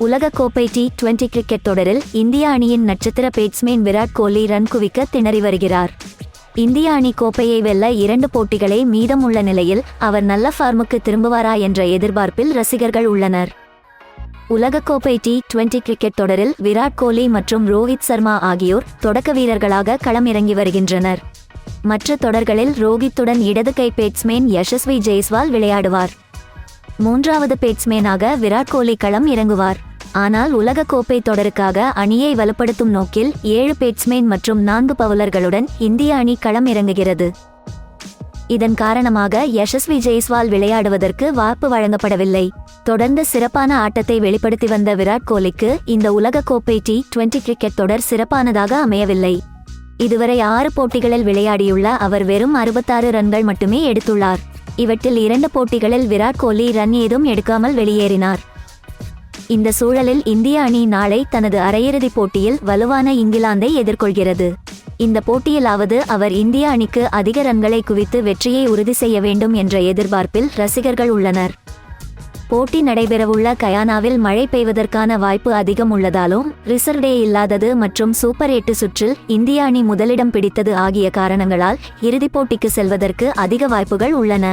உலகக்கோப்பை T twenty cricket தொடரில் இந்திய அணியின் நட்சத்திர பேட்ஸ்மேன் விராட் கோலி ரன் குவிக்க திணறி வருகிறார். இந்திய அணி கோப்பையை வெல்ல இரண்டு போட்டிகளே உள்ள நிலையில் அவர் நல்ல ஃபார்முக்கு திரும்புவாரா என்ற எதிர்பார்ப்பில் ரசிகர்கள் உள்ளனர். உலகக்கோப்பை டி டுவெண்டி கிரிக்கெட் தொடரில் விராட் கோலி மற்றும் ரோஹித் சர்மா ஆகியோர் தொடக்க வீரர்களாக களமிறங்கி வருகின்றனர். மற்ற தொடர்களில் ரோஹித்துடன் இடது கை பேட்ஸ்மேன் யசஸ்வி ஜெய்ஸ்வால் விளையாடுவார். மூன்றாவது பேட்ஸ்மேனாக விராட் கோலி களம் இறங்குவார். ஆனால் உலகக்கோப்பை தொடருக்காக அணியை வலுப்படுத்தும் நோக்கில் ஏழு பேட்ஸ்மேன் மற்றும் நான்கு பவுலர்களுடன் இந்திய அணி களம் இறங்குகிறது. இதன் காரணமாக யசஸ்வி ஜெய்ஸ்வால் விளையாடுவதற்கு வாய்ப்பு வழங்கப்படவில்லை. தொடர்ந்து சிறப்பான ஆட்டத்தை வெளிப்படுத்தி வந்த விராட் கோலிக்கு இந்த உலகக்கோப்பை டி டுவெண்டி கிரிக்கெட் தொடர் சிறப்பானதாக அமையவில்லை. இதுவரை ஆறு போட்டிகளில் விளையாடியுள்ள அவர் வெறும் அறுபத்தாறு ரன்கள் மட்டுமே எடுத்துள்ளார். இவற்றில் இரண்டு போட்டிகளில் விராட் கோலி ரன் ஏதும் எடுக்காமல் வெளியேறினார். இந்த சூழலில் இந்திய அணி நாளை தனது அரையிறுதிப் போட்டியில் வலுவான இங்கிலாந்தை எதிர்கொள்கிறது. இந்த போட்டியிலாவது அவர் இந்திய அணிக்கு அதிக ரன்களை குவித்து வெற்றியை உறுதி செய்ய வேண்டும் என்ற எதிர்பார்ப்பில் ரசிகர்கள் உள்ளனர். போட்டி நடைபெறவுள்ள கயானாவில் மழை பெய்வதற்கான வாய்ப்பு அதிகம் உள்ளதாலும் ரிசர்வ் டே இல்லாதது மற்றும் சூப்பர் எட்டு சுற்றில் இந்திய அணி முதலிடம் பிடித்தது ஆகிய காரணங்களால் இறுதிப் போட்டிக்கு செல்வதற்கு அதிக வாய்ப்புகள் உள்ளன.